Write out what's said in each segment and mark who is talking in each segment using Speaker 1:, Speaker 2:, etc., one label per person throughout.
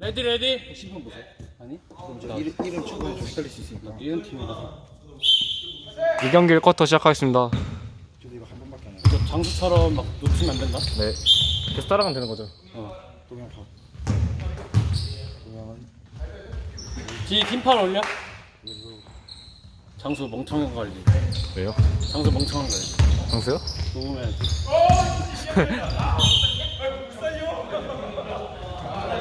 Speaker 1: 레디 레디.
Speaker 2: 신분 보세요.
Speaker 1: 아니?
Speaker 2: 그럼 저 이름, 이름 추가해 살릴 수 있으니까.
Speaker 1: 이런 팀이라서.
Speaker 3: 이 경기 1쿼터 시작하겠습니다.
Speaker 2: 저도 이거 한 번밖에 안 해요.
Speaker 1: 저 장수처럼 막 놓치면 안 된다.
Speaker 3: 네. 계속 따라가면 되는 거죠.
Speaker 1: 어.
Speaker 2: 동양 파. 동양은
Speaker 1: 뒤 팀판 올려. 장수 멍청한 거 알지?
Speaker 3: 왜요?
Speaker 1: 장수 멍청한 거 알지?
Speaker 3: 장수요?
Speaker 1: 녹음해 야지.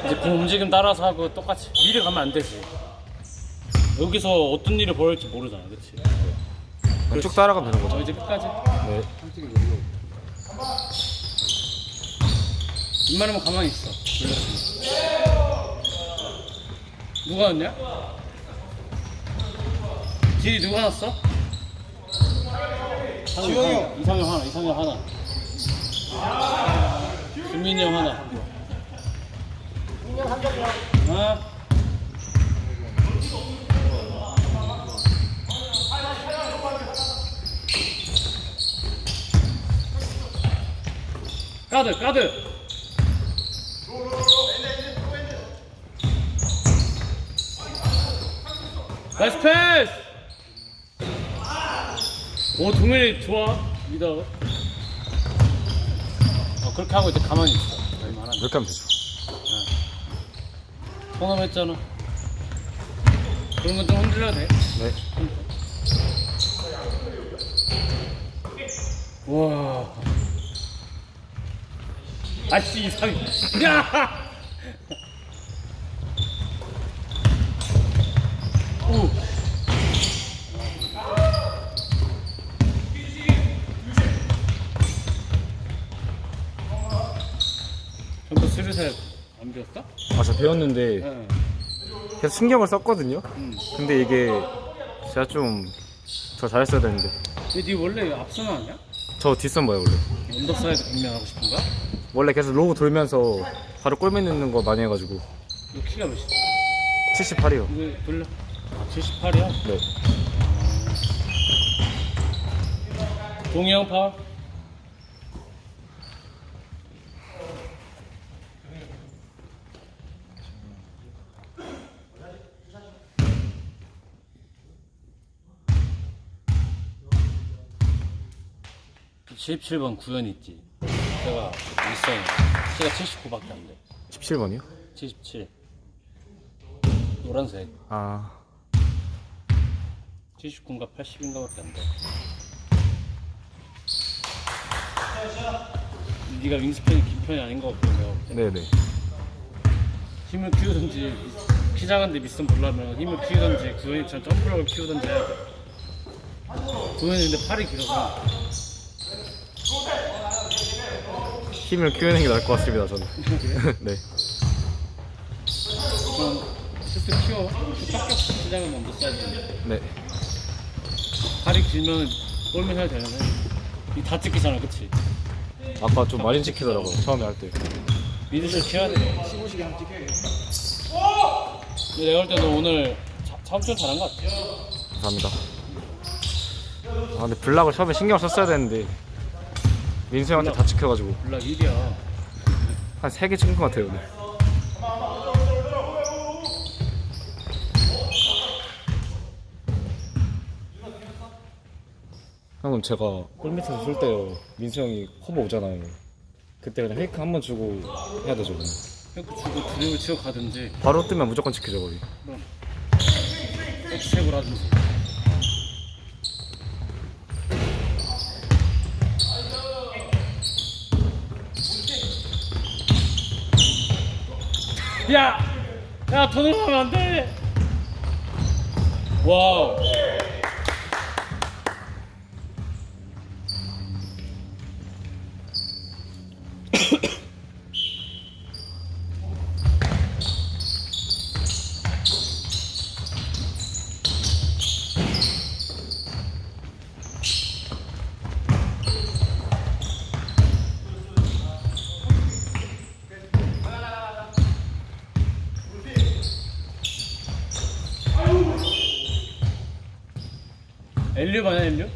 Speaker 1: 이제 공 움직임 따라서 하고 똑같이 미리 가면 안 되지. 여기서 어떤 일이 벌어질지 모르잖아, 그렇지?
Speaker 3: 쭉 따라가면 되는
Speaker 1: 어,
Speaker 3: 거죠.
Speaker 1: 이제 끝까지.
Speaker 3: 네.
Speaker 1: 웬만하면 가만히 있어. 몰랐으면. 누가 왔냐? 뒤에 누가 왔어?
Speaker 2: 지용이 형.
Speaker 1: 이상형 하나, 이상형 하나. 김민이 형 하나. 어? 까드, 까드. 나이스 패스! 오, 동현이 좋아. 믿어. 어, 그렇게 하고 이제 가만히 있어.
Speaker 3: 이렇게 하면 되죠.
Speaker 1: 통합했잖아. 그런 건 좀 흔들려야 돼.
Speaker 3: 네.
Speaker 1: 와. 아씨, 이상. 야! 오. 전부 스르셋 안 배웠어?
Speaker 3: 아, 저 배웠는데
Speaker 1: 응.
Speaker 3: 계속 신경을 썼거든요.
Speaker 1: 응.
Speaker 3: 근데 이게 제가 좀 더 잘했어야 되는데.
Speaker 1: 근데 네 원래 앞선 아니야?
Speaker 3: 저 뒷선 뭐예요, 원래?
Speaker 1: 언더사이드 백면 하고 싶은가?
Speaker 3: 원래 계속 로우 돌면서 바로 골밑 넣는 거 많이 해가지고
Speaker 1: 너 키가 몇이야?
Speaker 3: 78이요.
Speaker 1: 이거 돌려. 아, 78이야?
Speaker 3: 네.
Speaker 1: 동영 파. (77번) 그 구현 있지 제가 있어요 제가 79밖에 안 돼
Speaker 3: 17번이요?
Speaker 1: 77 노란색
Speaker 3: 아,
Speaker 1: 79인가 80인가밖에 안 돼. 네가 윙스팬이 긴 편이 아닌 것 때.
Speaker 3: 네네.
Speaker 1: 힘을 키우든지 키 작은데 미스턴 보려면 힘을 키우든지 구현이처럼 점프력을 키우든지 해야 돼. 구현이 근데 팔이 길어서
Speaker 3: 힘을 키우는 게 나을 것 같습니다, 저는. 네.
Speaker 1: 그럼 스스 키워. 키 작은 먼저 써야 돼.
Speaker 3: 네.
Speaker 1: 팔이 길면 골면 해야 되는데 이다 찍히잖아, 그치?
Speaker 3: 아까 좀 많이 찍히더라고요, 처음에 할 때.
Speaker 1: 미드를 키워야 돼.
Speaker 2: 15시계 한번 찍혀야
Speaker 1: 근데 내가 볼 때는 오늘 자- 엄청 잘한 것 같아.
Speaker 3: 감사합니다. 아, 근데 블락을 처음에 신경 썼어야 되는데 민수 형한테 다 찍혀가지고
Speaker 1: 블락 1이야.
Speaker 3: 한 3개 찍은 것 같아요, 오늘. 방금 제가 골밑에서 쏠 때요 민수 형이 커버 오잖아요 그때 그냥 페이크 한 번 주고 해야 되죠 그냥.
Speaker 1: 탱크 주고 드립을 치고 가든지
Speaker 3: 바로 뜨면 무조건 찍히죠 거기
Speaker 1: 백스텝을 하든지 야! 야, 더 들어가면 안 돼! 와우. 엘류 맞아 엘류?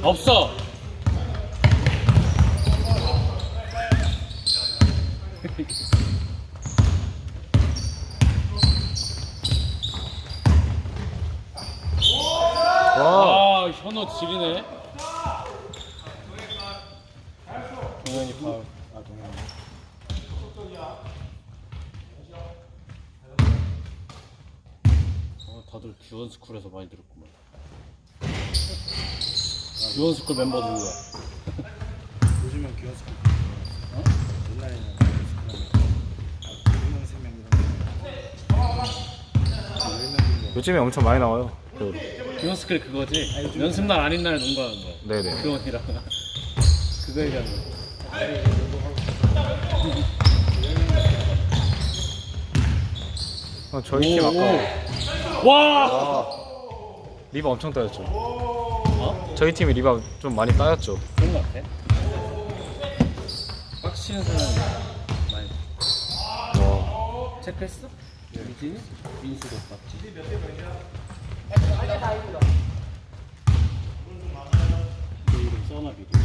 Speaker 1: 없어 지리네. 동현이 파울.
Speaker 2: 아 동현.
Speaker 1: 어, 다들 규원 스쿨에서 많이 들었구만. 규원 스쿨 멤버 누구야?
Speaker 2: 요즘은 기어스. 어? 옛날에는 세명 이런.
Speaker 3: 요즘에 엄청 많이 나와요 그
Speaker 1: 스쿨 그거지? 연습 날 아닌 날 농구하는 거야.
Speaker 3: 네네
Speaker 1: 규원이랑 그거 얘기하는 거야.
Speaker 3: 어, 저희 팀 아까
Speaker 1: 오! 와!
Speaker 3: 리바 엄청 따였죠
Speaker 1: 어?
Speaker 3: 저희 팀이 리바 좀 많이 따였죠
Speaker 1: 그런 거 같아. 빡치는 사람 많이
Speaker 3: 와
Speaker 1: 체크했어? 미진이? 민수도 맞지? 써놔 비디오.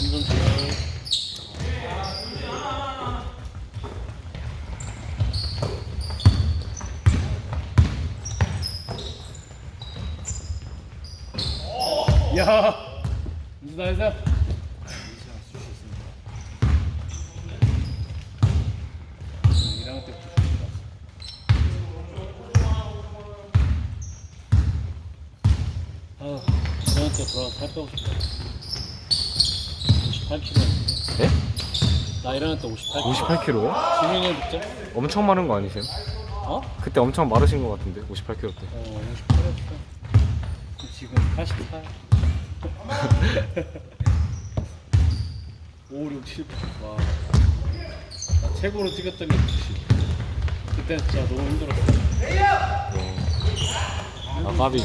Speaker 1: 삼점 슛. 야, 민수 나이스.
Speaker 2: 이상 슛이 있습니다.
Speaker 1: 1학년 때부터 아, 1학년 때 돌아가서 살 빼고 싶다. 58kg.
Speaker 3: 네?
Speaker 1: 나 1학년 때 58kg.
Speaker 3: 58kg요?
Speaker 1: 지민이 형 득점?
Speaker 3: 엄청 마른 거 아니세요?
Speaker 1: 어?
Speaker 3: 그때 엄청 마르신 것 같은데 58kg 때
Speaker 1: 어, 58이었어. 지금 88. 5, 6, 7, 8. 와. 나 최고로 뛰었던 게 90. 그때 진짜 너무 힘들었어.
Speaker 3: 아 까비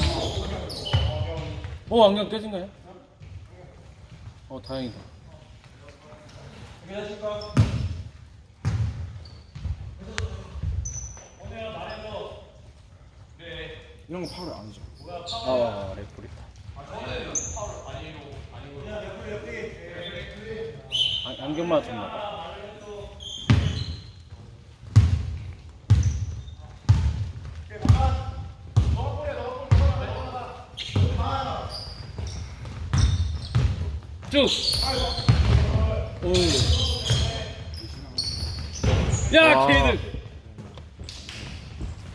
Speaker 1: 어, 안경 깨진 거야? 어, 다행이다.
Speaker 2: 이런 거 파울 아니죠?
Speaker 1: 아, 레프리다. 아, 안경 맞았나 봐. 쭉. 오. 야,
Speaker 3: 와.
Speaker 1: 걔들.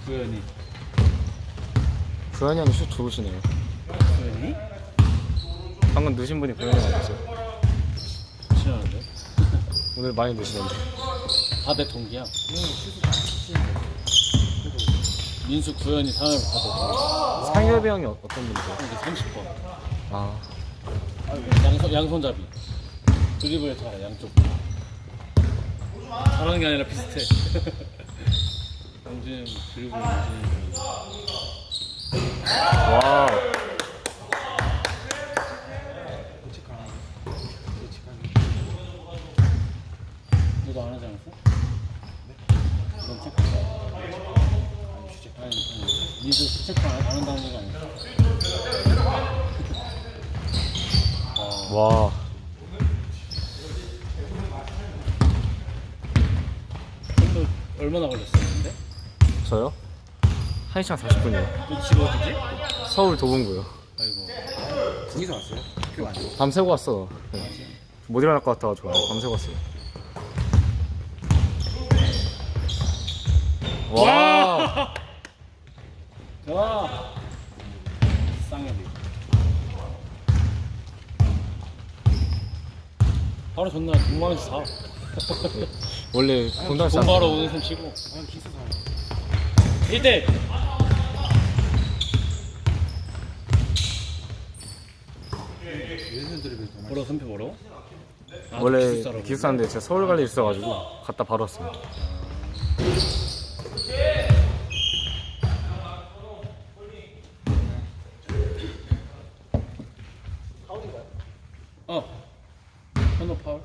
Speaker 1: 구현이.
Speaker 3: 구현이 형이 슛 좋으시네요
Speaker 1: 구현이?
Speaker 3: 방금 넣으신 분이 구현이 형 아니었어요?
Speaker 1: 싫어하는데?
Speaker 3: 오늘 많이 넣으시던데
Speaker 1: 다 내 동기야. 민수 구현이 상을 받아.
Speaker 3: 상엽이 형이 어- 어떤 분이세요?
Speaker 1: 이게 30번.
Speaker 3: 아
Speaker 1: 양손 양손잡이. 드리블 잘 양쪽. 잘하는 게 아니라 비슷해. 영진 드리블 영진.
Speaker 3: 와.
Speaker 1: 너도 안 하지 않았어? 넌 체크. 아니. 아니. 민수 체크 안, 안 한다는 얘기 아니야. 어.
Speaker 3: 와,
Speaker 1: 너 얼마나 걸렸었는데?
Speaker 3: 저요? 1시간 40분이요.
Speaker 1: 너집 어디지?
Speaker 3: 서울 도봉구요.
Speaker 1: 아이고.
Speaker 2: 거기서 왔어요? 학교 아니고.
Speaker 3: 밤새고 왔어. 네. 못 일어날 것 같아가지고 밤새고 왔어요. 와,
Speaker 1: 좋아. 쌍엽이. 바로 전날 동방에서 사.
Speaker 3: 원래 본당에서
Speaker 1: 돈 벌어 오는 셈 치고.
Speaker 2: 아 기수 사.
Speaker 1: 1대.
Speaker 2: 예선들이 더 많이.
Speaker 1: 벌어? 아,
Speaker 3: 원래. 기숙사인데 제가 서울 갈 일 있어가지고 갔다 바로. 어.
Speaker 1: 현호 파울.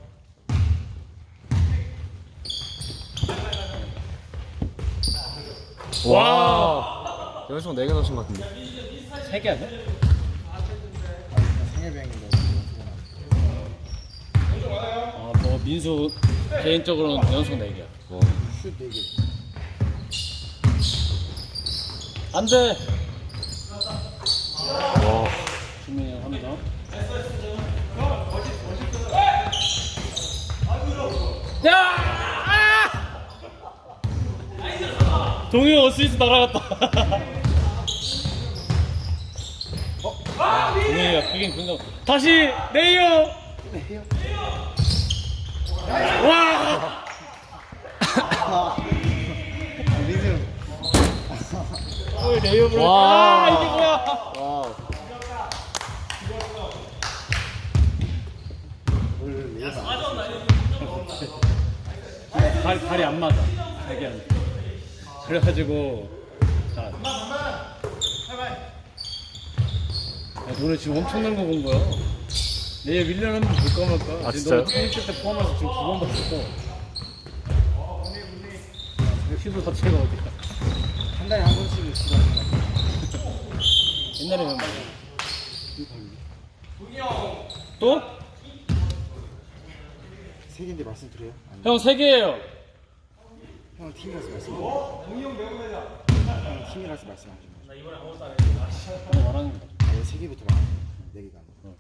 Speaker 3: 와. 연속 4개 넣으신 것 같은데.
Speaker 1: 세개 아니야?
Speaker 2: 생일뱅인데
Speaker 1: 아, 뭐 민수 개인적으로는 연속 네 개야.
Speaker 3: 와.
Speaker 2: 슛 4개
Speaker 1: 안 돼.
Speaker 3: 와.
Speaker 1: 주민이 형 합니다. 야! 동영 어시스트 날아갔다. 어? 동영이가 크긴 큰가 봐. 다시 레이어. 와!
Speaker 2: 민수
Speaker 1: 어, 레이어 불러.
Speaker 3: 와.
Speaker 1: 아, 이게 뭐야?
Speaker 3: 와.
Speaker 2: 오늘 예상
Speaker 1: 발, 발이 안 맞아. 자기한테. 그래가지고 돼. 야, 너네 지금 엄청난 거 본 거야. 내일 밀려는 번 볼까 말까.
Speaker 3: 아,
Speaker 1: 지금
Speaker 3: 진짜요?
Speaker 1: 너네 트윈트 때 포함해서 지금 두 번 봤었어. 키도 자체가 어디야.
Speaker 2: 한 달에 한 번씩은 시간이
Speaker 1: 옛날에는 말이야. 또?
Speaker 2: 세 개인데 말씀드려요?
Speaker 1: 형 세 개예요.
Speaker 2: 형 팀이라서 말씀드려요 형 팀이라서 말씀하지 마세요
Speaker 1: 형 말하는 거.
Speaker 2: 아예 세 개부터 말네 개가 아니라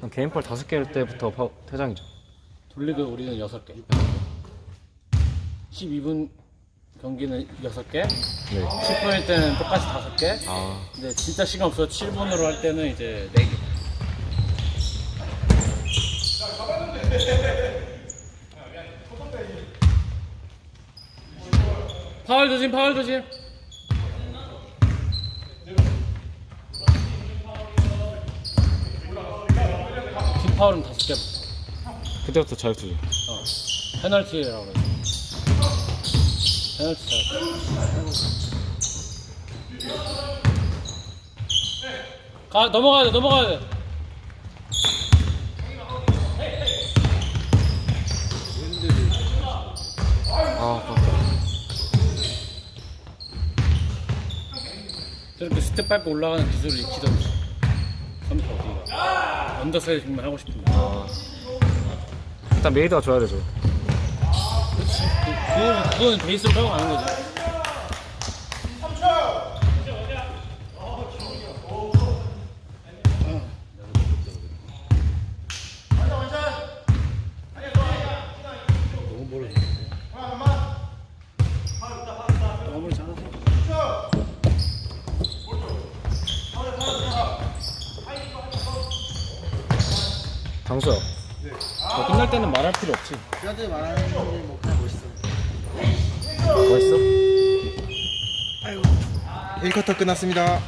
Speaker 3: 한 개인볼 5개일 때부터 파, 퇴장이죠.
Speaker 1: 돌리그 우리는 여섯 개. 12분 경기는 여섯 개.
Speaker 3: 네.
Speaker 1: 10분일 때는 똑같이 다섯 개.
Speaker 3: 아.
Speaker 1: 근데 진짜 시간 없어 7분으로 할 때는 이제 4개 파울 조심 파울 조심. 팀 파울은 다섯 개
Speaker 3: 그때부터 자유투죠.
Speaker 1: 어. 페널티라고 그래 페널티 자유투 가 넘어가야 돼 넘어가야 돼
Speaker 3: 아, 아깝다.
Speaker 1: 저렇게 스텝 밟고 올라가는 기술을 익히던지 선수 어디가 언더사이드 정말 하고 싶은데
Speaker 3: 아. 일단 메이드가 줘야 되죠.
Speaker 1: 그렇지 그, 그건, 그건 베이스로 빼고 가는 거지
Speaker 2: 너무 멀어져
Speaker 1: 너무 잘하세요
Speaker 3: 장수야.
Speaker 1: 뭐 끝날 때는 말할 필요 없지
Speaker 2: 그한테 말하는 게뭐 그냥 멋있어
Speaker 3: 멋있어?
Speaker 2: 아이고 1쿼터 끝났습니다